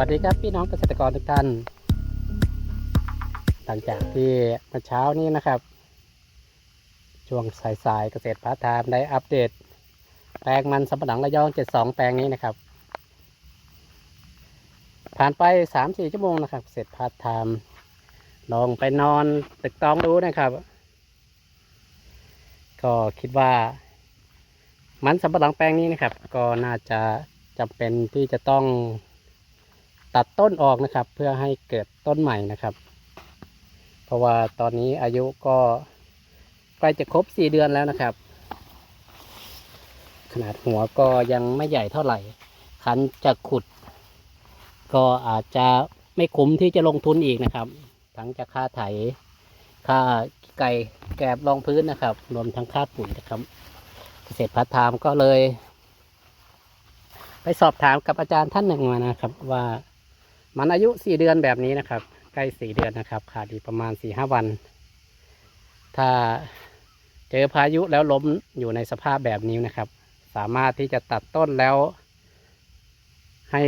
วัสดีครับพี่น้องเกษตรกรทุกท่าน หลังจากที่เมื่อเช้านี้นะครับ ช่วงสายๆเกษตรพาร์ทไทม์ได้อัปเดต แปลงมันสำปะหลังระยอง 72 แปลงนี้นะครับ ผ่านไป 3-4 ชั่วโมงนะครับ เกษตรพาร์ทไทม์ลองไปนอนตึกตองดูนะครับ ก็คิดว่า มันสำปะหลังแปลงนี้นะครับ ก็น่าจะจำเป็นที่จะต้อง ตัดต้นออกนะครับ เพื่อให้เกิดต้นใหม่นะครับ เพราะว่าตอนนี้อายุก็ใกล้จะครบสี่เดือนแล้วนะครับ ขนาดหัวก็ยังไม่ใหญ่เท่าไหร่ คันจะขุด ก็อาจจะไม่คุ้มที่จะลงทุนอีกนะครับ ทั้งจะค่าไถ ค่าไก่แกบรองพื้นนะครับ รวมทั้งค่าปุ๋ยนะครับ เกษตรพัฒนามก็เลย ไปสอบถามกับอาจารย์ท่านหนึ่งมานะครับว่า มันอายุสี่เดือนแบบนี้นะครับ ใกล้สี่เดือนนะครับ ขาดอีกประมาณสี่ห้าวัน ถ้าเจอพายุแล้วล้มอยู่ในสภาพแบบนี้นะครับ สามารถที่จะตัดต้นแล้ว ให้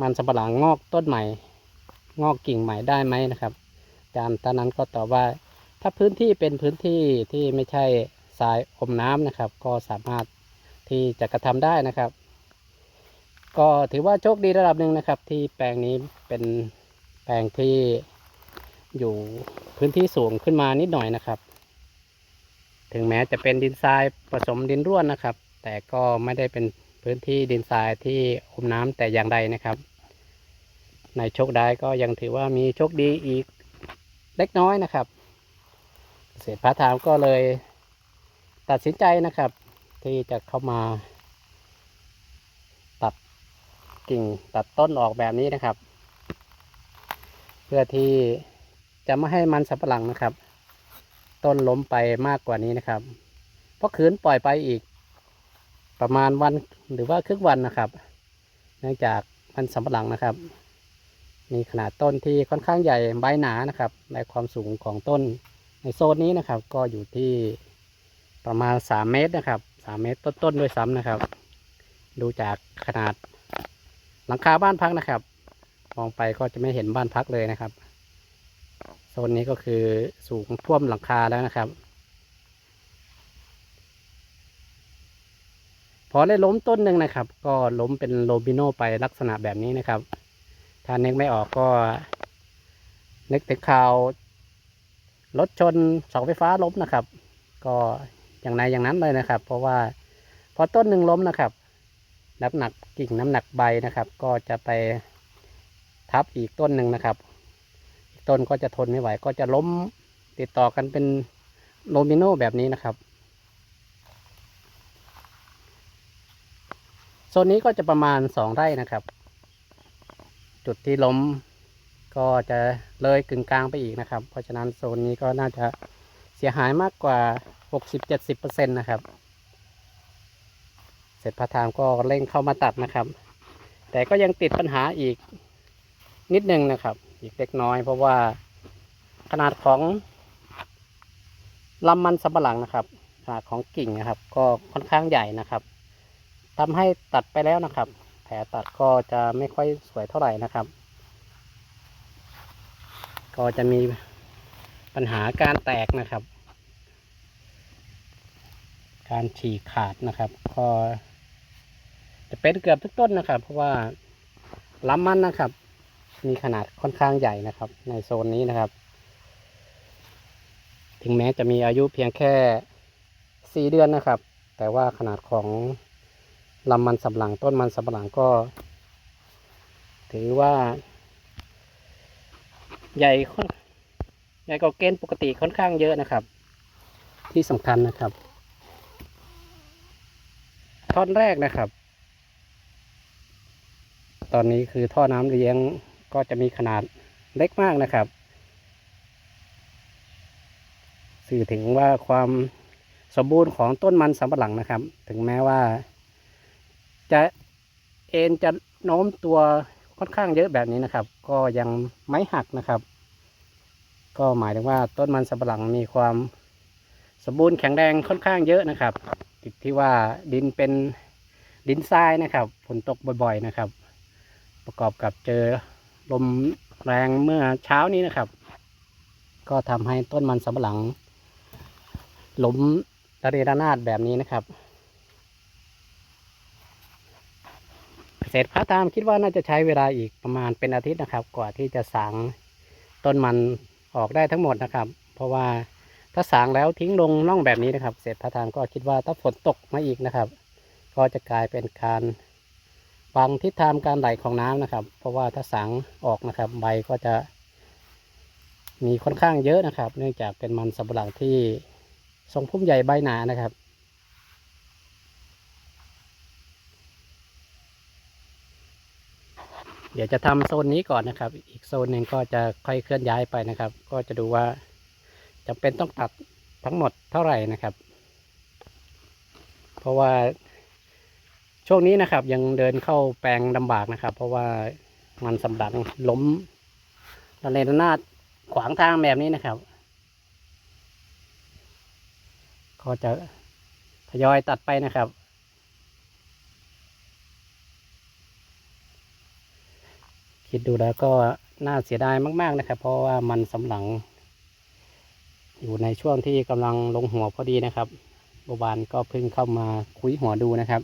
มันสำปะหลังงอกต้นใหม่ งอกกิ่งใหม่ได้ไหมนะครับอาจารย์ท่านนั้นก็ตอบว่า ถ้าพื้นที่เป็นพื้นที่ที่ไม่ใช่ทรายอมน้ำนะครับ ก็สามารถที่จะกระทำได้นะครับ ก็ถือว่าโชคดีระดับหนึ่งนะครับ ที่แปลงนี้เป็นแปลงที่อยู่พื้นที่สูงขึ้นมานิดหน่อยนะครับ ถึงแม้จะเป็นดินทรายผสมดินร่วนนะครับ แต่ก็ไม่ได้เป็นพื้นที่ดินทรายที่อมน้ำแต่อย่างใดนะครับ ในโชคได้ก็ยังถือว่ามีโชคดีอีกเล็กน้อยนะครับเกษตรพาทามก็เลยตัดสินใจนะครับ ที่จะเข้ามา กิ่งตัดต้นออกแบบนี้นะครับ เพื่อที่จะไม่ให้มันสับปะหลังนะครับ ต้นล้มไปมากกว่านี้นะครับ เพราะขืนปล่อยไปอีก ประมาณวันหรือว่าครึ่งวันนะครับ เนื่องจากมันสำปะหลังนะครับ มีขนาดต้นที่ค่อนข้างใหญ่ใบหนานะครับ ในความสูงของต้นในโซนนี้นะครับ ก็อยู่ที่ประมาณ 3 เมตรนะครับ 3 เมตรต้นๆด้วยซ้ำนะครับ ดูจากขนาด หลังคาบ้านพักนะครับ มองไปก็จะไม่เห็นบ้านพักเลยนะครับโซนนี้ก็คือสูงท่วมหลังคาแล้วนะครับ พอได้ล้มต้นหนึ่งนะครับ ก็ล้มเป็นโลบิโนไปลักษณะแบบนี้นะครับ ถ้านึกไม่ออกก็ นึกถึงข่าวรถชนเสาไฟฟ้าล้มนะครับ ก็อย่างไรอย่างนั้นเลยนะครับ เพราะว่าพอต้นหนึ่งล้มนะครับ น้ำหนักกิ่งน้ำหนักใบนะครับ ก็จะไปทับอีกต้นหนึ่งนะครับต้นก็จะทนไม่ไหว ก็จะล้มติดต่อกันเป็นโลมิโนแบบนี้นะครับโซนนี้ก็จะประมาณสองไร่นะครับ จุดที่ล้มก็จะเลยกึ่งกลางไปอีกนะครับ เพราะฉะนั้นโซนนี้ก็น่าจะเสียหายมากกว่า 60-70%นะครับ เสร็จพาทามก็เร่งเข้ามาตัดนะครับ แต่ก็ยังติดปัญหาอีกนิดนึงนะครับ อีกเล็กน้อย เพราะว่าขนาดของลำมันสำปะหลังนะครับขนาดของกิ่งนะครับ ก็ค่อนข้างใหญ่นะครับทำให้ตัดไปแล้วนะครับ แผลตัดก็จะไม่ค่อยสวยเท่าไหร่นะครับ ก็จะมีปัญหาการแตกนะครับ การฉีกขาดนะครับก็ จะเป็นเกือบทุกต้นนะครับ เพราะว่าลำมันนะครับ มีขนาดค่อนข้างใหญ่นะครับ ในโซนนี้นะครับ ถึงแม้จะมีอายุเพียงแค่สี่เดือนนะครับ แต่ว่าขนาดของลำมันสำหลังต้นมันสำหลังก็ ถือว่า ใหญ่ค่อนใหญ่กว่าเกณฑ์ปกติค่อนข้างเยอะนะครับ ที่สำคัญนะครับท่อนแรกนะครับ ตอนนี้คือท่อน้ำเลี้ยงก็จะมีขนาดเล็กมากนะครับ สื่อถึงว่าความสมบูรณ์ของต้นมันสำปะหลังนะครับ ถึงแม้ว่า จะเอ็นจะโน้มตัวค่อนข้างเยอะแบบนี้นะครับ ก็ยังไม่หักนะครับ ก็หมายถึงว่าต้นมันสำปะหลังมีความสมบูรณ์แข็งแรงค่อนข้างเยอะนะครับติดที่ว่าดินเป็นดินทรายนะครับฝนตกบ่อย ๆ นะครับ ประกอบกับเจอลมแรงเมื่อเช้านี้นะครับ ก็ทำให้ต้นมันสำปะหลังล้มระเนระนาดแบบนี้นะครับเกษตรพระตามคิดว่าน่าจะใช้เวลาอีกประมาณเป็นอาทิตย์นะครับ กว่าที่จะสางต้นมันออกได้ทั้งหมดนะครับ เพราะว่าถ้าสางแล้วทิ้งลงร่องแบบนี้นะครับเกษตรพระตามก็คิดว่าถ้าฝนตกมาอีกนะครับ ก็จะกลายเป็นการ บังทิศทางการไหลของน้ำนะครับ เพราะว่าถ้าสางออกนะครับ ใบก็จะ มีค่อนข้างเยอะนะครับ เนื่องจากเป็นมันสำปะหลังที่ทรงพุ่มใหญ่ใบหนานะครับเดี๋ยวจะทำโซนนี้ก่อนนะครับ อีกโซนหนึ่งก็จะค่อยเคลื่อนย้ายไปนะครับ ก็จะดูว่าจำเป็นต้องตัดทั้งหมดเท่าไหร่นะครับ เพราะว่า ช่วงนี้นะครับ ยังเดินเข้าแปลงลำบากนะครับ เพราะว่ามันสำลังล้มระเนระนาดขวางทางแบบนี้นะครับ ก็จะทยอยตัดไปนะครับ คิดดูแล้วก็น่าเสียดายมาก ๆนะครับ เพราะว่ามันสำหลัง อยู่ในช่วงที่กำลังลงหัวพอดีนะครับโบบานก็เพิ่งเข้ามาคุยหัวดูนะครับ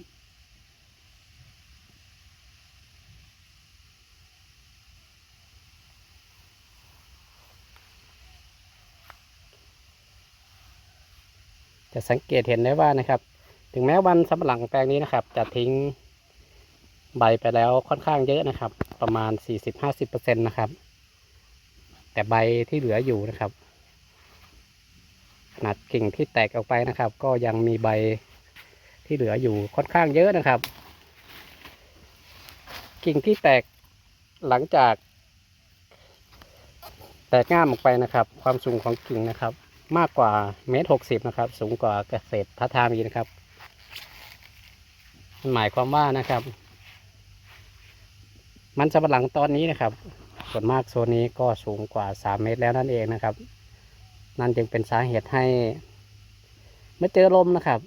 จะสังเกตเห็นได้ว่านะครับ ถึงแม้วันสำหลังแปลงนี้นะครับ จะทิ้งใบไปแล้วค่อนข้างเยอะนะครับ ประมาณ 40-50%นะครับ แต่ใบที่เหลืออยู่นะครับ ขนาดกิ่งที่แตกออกไปนะครับ ก็ยังมีใบที่เหลืออยู่ค่อนข้างเยอะนะครับ กิ่งที่แตกหลังจาก แตกง่ามออกไปนะครับ ความสูงของกิ่งนะครับ มากกว่าเมตรหกสิบนะครับ สูงกว่าเกษตรพัฒนามีนะครับมันหมายความว่านะครับ มันสำปะหลังตอนนี้นะครับ ส่วนมากโซนนี้ก็สูงกว่าสามเมตรแล้วนั่นเองนะครับ นั่นจึงเป็นสาเหตุให้เมื่อเจอลมนะครับ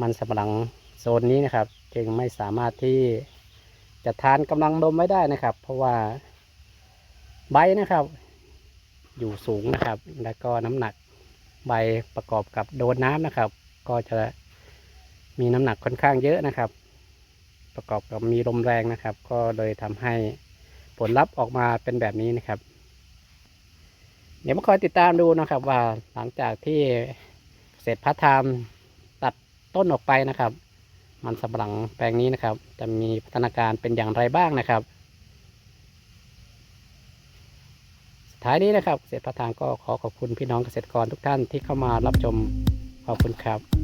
มันสำปะหลังโซนนี้นะครับ จึงไม่สามารถที่จะทานกำลังลมไว้ได้นะครับ เพราะว่าใบนะครับ อยู่สูงนะครับ แล้วก็น้ำหนักใบประกอบกับโดนน้ำนะครับ ก็จะมีน้ำหนักค่อนข้างเยอะนะครับ ประกอบกับมีลมแรงนะครับ ก็เลยทำให้ผลลัพธ์ออกมาเป็นแบบนี้นะครับ เดี๋ยวมาคอยติดตามดูนะครับว่าหลังจากที่เสร็จพัฒนามตัดต้นออกไปนะครับ มันสำปะหลังแปลงนี้นะครับ จะมีพัฒนาการเป็นอย่างไรบ้างนะครับ สุด ท้ายนี้นะครับเกษตรพัฒนาก็ขอขอบคุณพี่น้องเกษตรกรทุกท่านที่เข้ามารับชมขอบคุณครับ